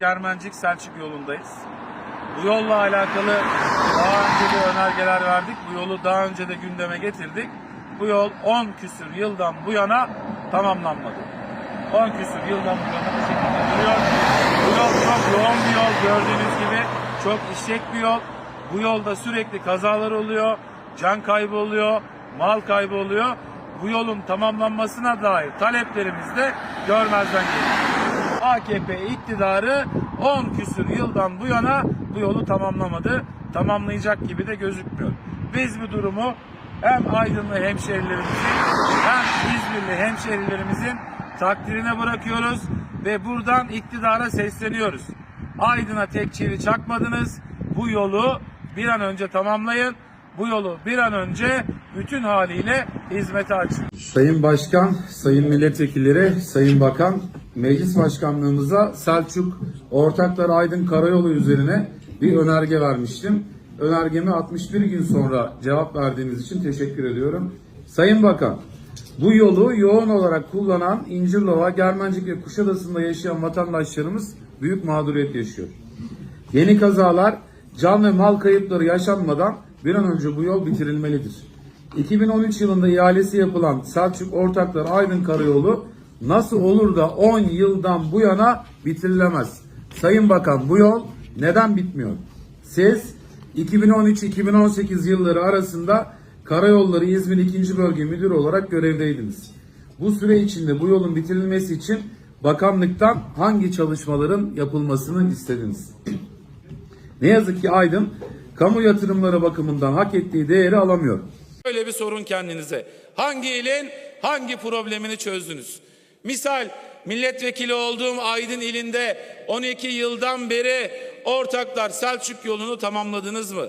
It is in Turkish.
Germencik Selçuk yolundayız. Bu yolla alakalı daha önce de önergeler verdik. Bu yolu daha önce de gündeme getirdik. Bu yol 10 küsür yıldan bu yana tamamlanmadı. 10 küsür yıldan bu yana bu şekilde duruyor. Bu yol çok yoğun bir yol gördüğünüz gibi. Çok işlek bir yol. Bu yolda sürekli kazalar oluyor. Can kaybı oluyor. Mal kaybı oluyor. Bu yolun tamamlanmasına dair taleplerimiz de görmezden geliyor. AKP iktidarı 10 küsür yıldan bu yana bu yolu tamamlamadı. Tamamlayacak gibi de gözükmüyor. Biz bu durumu hem Aydınlı hemşehrilerimizin hem İzmirli hemşehrilerimizin takdirine bırakıyoruz ve buradan iktidara sesleniyoruz. Aydın'a tek çivi çakmadınız. Bu yolu bir an önce tamamlayın. Bu yolu bir an önce bütün haliyle hizmete açın. Sayın Başkan, Sayın Milletvekilleri, Sayın Bakan, Meclis Başkanlığımıza Selçuk Ortaklar Aydın Karayolu üzerine bir önerge vermiştim. Önergeme 61 gün sonra cevap verdiğiniz için teşekkür ediyorum. Sayın Bakan, bu yolu yoğun olarak kullanan İncirlova, Germencik ve Kuşadası'nda yaşayan vatandaşlarımız büyük mağduriyet yaşıyor. Yeni kazalar, can ve mal kayıpları yaşanmadan bir an önce bu yol bitirilmelidir. 2013 yılında ihalesi yapılan Selçuk Ortaklar Aydın Karayolu nasıl olur da 10 yıldan bu yana bitirilemez? Sayın Bakan bu yol neden bitmiyor? Siz 2013-2018 yılları arasında Karayolları İzmir 2. Bölge Müdürü olarak görevdeydiniz. Bu süre içinde bu yolun bitirilmesi için bakanlıktan hangi çalışmaların yapılmasını istediniz? Ne yazık ki Aydın kamu yatırımları bakımından hak ettiği değeri alamıyor. Böyle bir sorun kendinize. Hangi ilin hangi problemini çözdünüz? Misal milletvekili olduğum Aydın ilinde 12 yıldan beri ortaklar Selçuk yolunu tamamladınız mı?